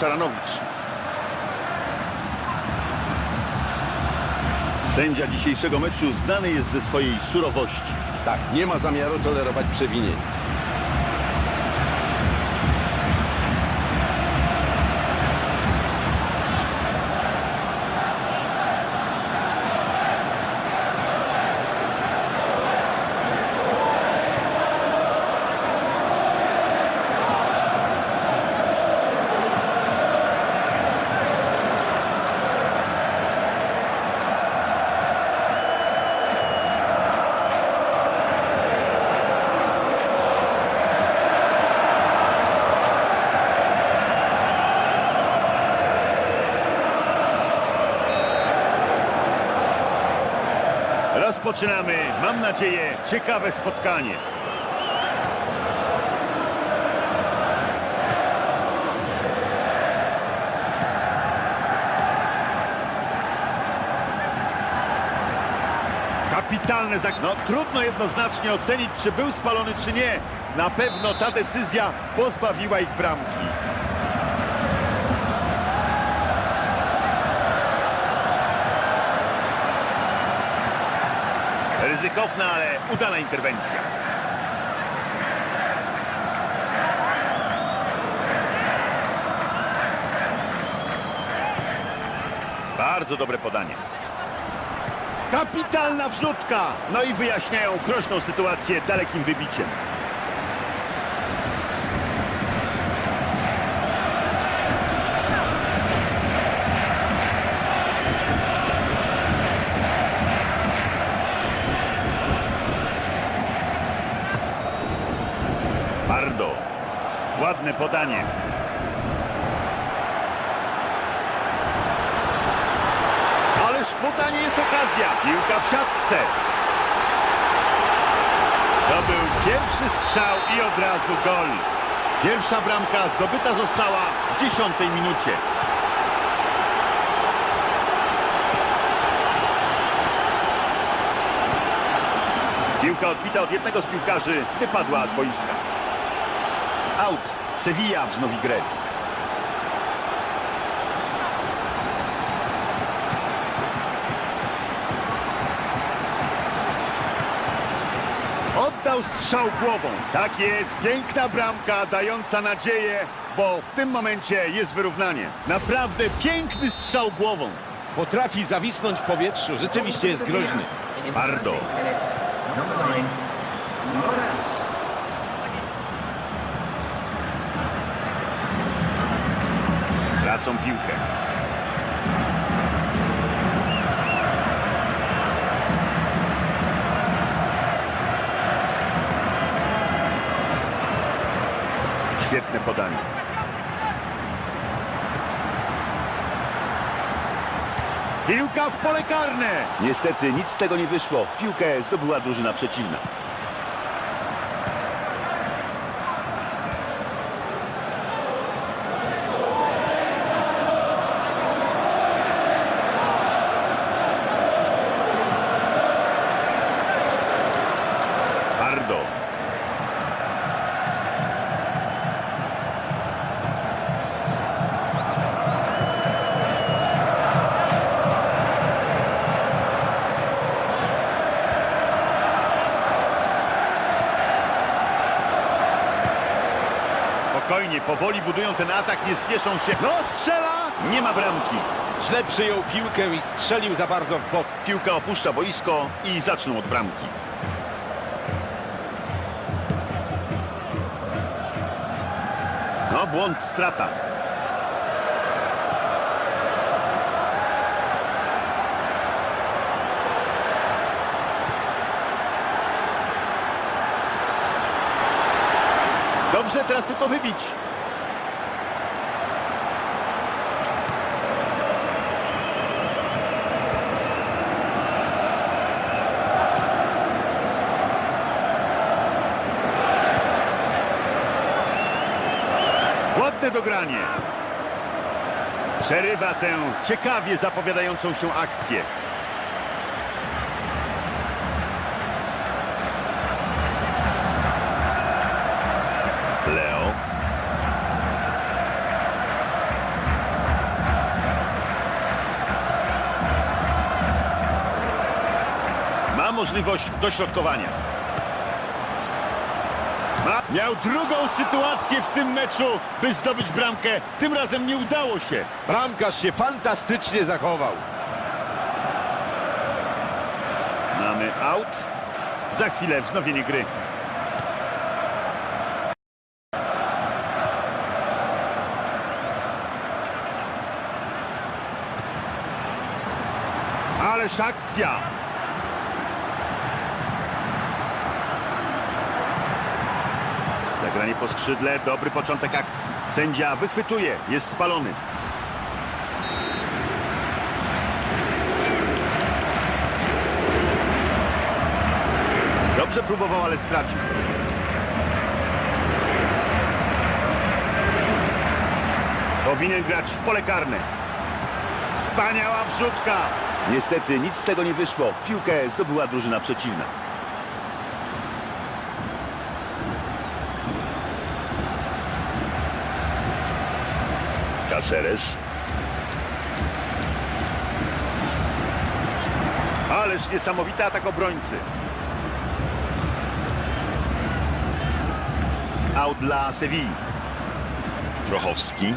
Szaranowicz. Sędzia dzisiejszego meczu znany jest ze swojej surowości. Tak, nie ma zamiaru tolerować przewinień. Rozpoczynamy, mam nadzieję, ciekawe spotkanie. Kapitalne zak... No trudno jednoznacznie ocenić, czy był spalony, czy nie. Na pewno ta decyzja pozbawiła ich bramki. Ryzykowna, ale udana interwencja. Bardzo dobre podanie. Kapitalna wrzutka! No i wyjaśniają groźną sytuację dalekim wybiciem. Bardo. Ładne podanie. Ależ podanie jest okazja. Piłka w siatce. To był pierwszy strzał i od razu gol. Pierwsza bramka zdobyta została w dziesiątej minucie. Piłka odbita od jednego z piłkarzy wypadła z boiska. Out. Sevilla wznowi grę. Oddał strzał głową. Tak jest. Piękna bramka dająca nadzieję, bo w tym momencie jest wyrównanie. Naprawdę piękny strzał głową. Potrafi zawisnąć w powietrzu, rzeczywiście jest groźny. Bardo. Tracą piłkę. Świetne podanie. Piłka w pole karne. Niestety nic z tego nie wyszło. Piłkę zdobyła drużyna przeciwna. Spokojnie, powoli budują ten atak, nie spieszą się. No strzela! Nie ma bramki. Źle przyjął piłkę i strzelił za bardzo w bok. Piłka opuszcza boisko i zaczną od bramki. No, błąd, strata. Dobrze, teraz tylko wybić. Ładne dogranie. Przerywa tę ciekawie zapowiadającą się akcję. Możliwość dośrodkowania. Ma, miał drugą sytuację w tym meczu, by zdobyć bramkę. Tym razem nie udało się. Bramkarz się fantastycznie zachował. Mamy out. Za chwilę wznowienie gry. Ależ akcja! Zagranie po skrzydle, dobry początek akcji. Sędzia wychwytuje, jest spalony. Dobrze próbował, ale stracił. Powinien grać w pole karne. Wspaniała wrzutka. Niestety nic z tego nie wyszło. Piłkę zdobyła drużyna przeciwna. Caceres. Ależ niesamowity atak obrońcy. Out dla Sewilli. Trochowski.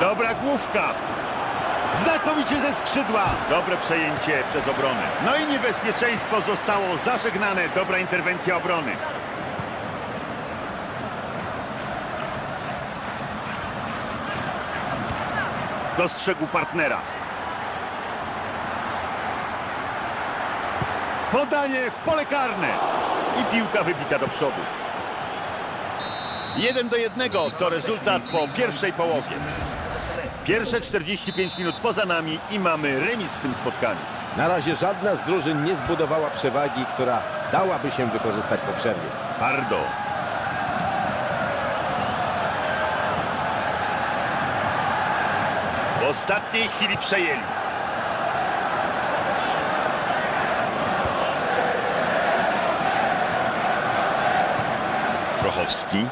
Dobra główka. Znakomicie ze skrzydła. Dobre przejęcie przez obronę. No i niebezpieczeństwo zostało zażegnane. Dobra interwencja obrony. Dostrzegł partnera. Podanie w pole karne. I piłka wybita do przodu. Jeden do jednego to rezultat po pierwszej połowie. Pierwsze 45 minut poza nami i mamy remis w tym spotkaniu. Na razie żadna z drużyn nie zbudowała przewagi, która dałaby się wykorzystać po przerwie. Pardo. W ostatniej chwili przejęli. Prochowski.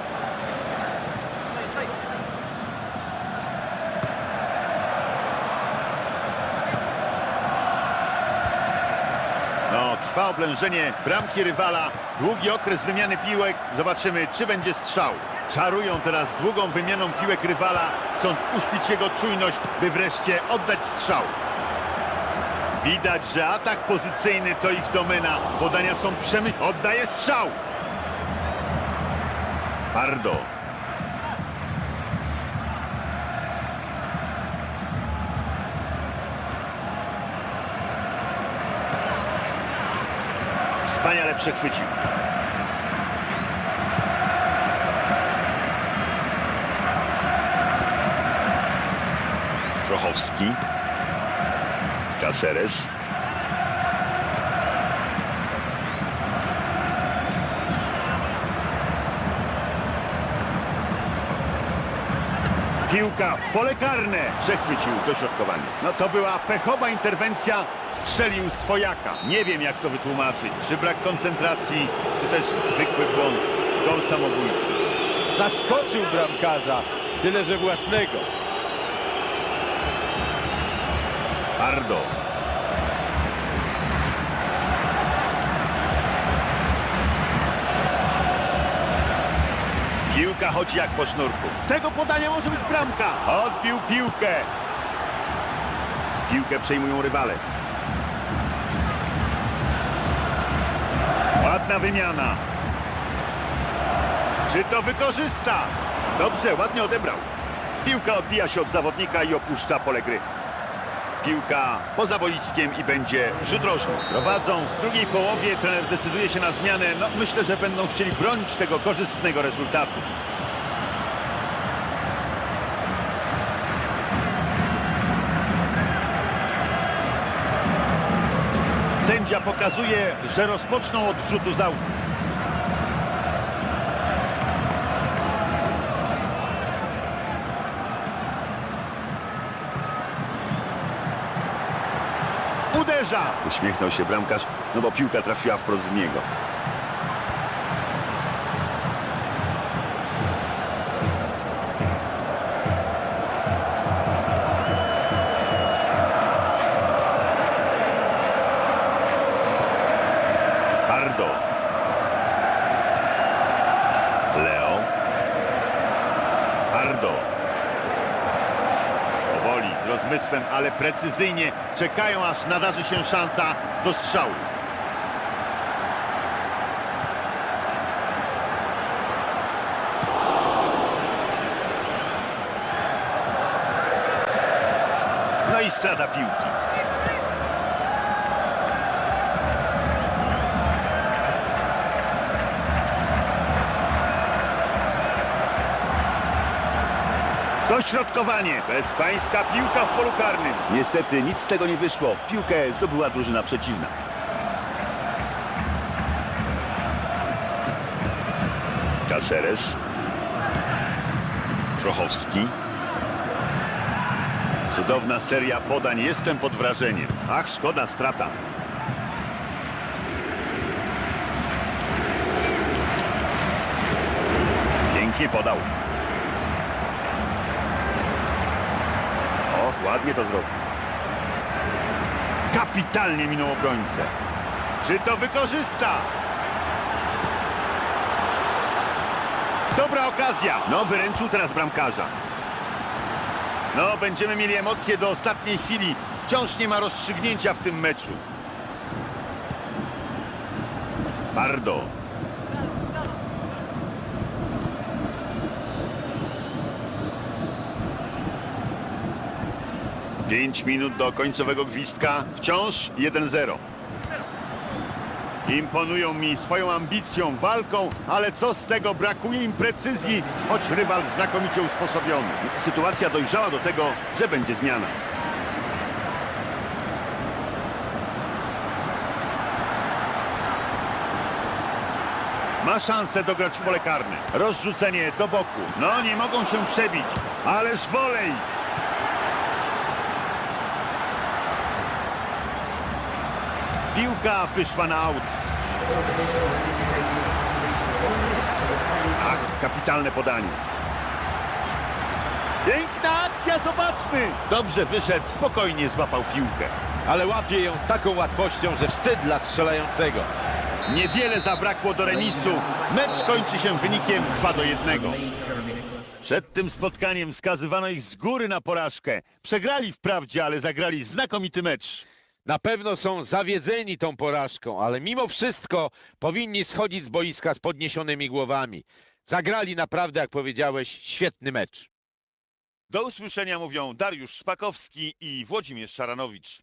No, trwa oblężenie bramki rywala. Długi okres wymiany piłek. Zobaczymy, czy będzie strzał. Czarują teraz długą wymianą piłek rywala, chcąc uśpić jego czujność, by wreszcie oddać strzał. Widać, że atak pozycyjny to ich domena. Podania są przemyślne. Oddaje strzał. Pardo. Wspaniale przechwycił. Trochowski. Caceres. Piłka w pole karne. Przechwycił dośrodkowanie. No to była pechowa interwencja. Strzelił swojaka. Nie wiem jak to wytłumaczyć. Czy brak koncentracji, czy też zwykły błąd. Gol samobójczy. Zaskoczył bramkarza, tyle że własnego. Pardo. Piłka chodzi jak po sznurku. Z tego podania może być bramka. Odbił piłkę. Piłkę przejmują rywale. Ładna wymiana. Czy to wykorzysta? Dobrze, ładnie odebrał. Piłka odbija się od zawodnika i opuszcza pole gry. Piłka poza boiskiem i będzie rzut rożny. Prowadzą w drugiej połowie, trener decyduje się na zmianę. No, myślę, że będą chcieli bronić tego korzystnego rezultatu. Sędzia pokazuje, że rozpoczną od rzutu z. uderza! Uśmiechnął się bramkarz, no bo piłka trafiła wprost w niego. Pardo. Leo. Pardo. Rozmysłem, ale precyzyjnie czekają, aż nadarzy się szansa do strzału. No i strata piłki. Dośrodkowanie. Bezpańska piłka w polu karnym. Niestety nic z tego nie wyszło. Piłkę zdobyła drużyna przeciwna. Caceres. Trochowski. Cudowna seria podań. Jestem pod wrażeniem. Ach, szkoda strata. Pięknie podał. Ładnie to zrobił. Kapitalnie minął obrońcę. Czy to wykorzysta? Dobra okazja. No, wyręczył teraz bramkarza. No, będziemy mieli emocje do ostatniej chwili. Wciąż nie ma rozstrzygnięcia w tym meczu. Bardo. Pięć minut do końcowego gwizdka. Wciąż 1-0. Imponują mi swoją ambicją, walką, ale co z tego? Brakuje im precyzji, choć rywal znakomicie usposobiony. Sytuacja dojrzała do tego, że będzie zmiana. Ma szansę dograć w pole karne. Rozrzucenie do boku. No, nie mogą się przebić. Ależ wolej. Piłka wyszła na aut. Ach, kapitalne podanie. Piękna akcja, zobaczmy. Dobrze wyszedł, spokojnie złapał piłkę. Ale łapie ją z taką łatwością, że wstyd dla strzelającego. Niewiele zabrakło do remisu. Mecz kończy się wynikiem 2 do 1. Przed tym spotkaniem wskazywano ich z góry na porażkę. Przegrali wprawdzie, ale zagrali znakomity mecz. Na pewno są zawiedzeni tą porażką, ale mimo wszystko powinni schodzić z boiska z podniesionymi głowami. Zagrali naprawdę, jak powiedziałeś, świetny mecz. Do usłyszenia mówią Dariusz Szpakowski i Włodzimierz Szaranowicz.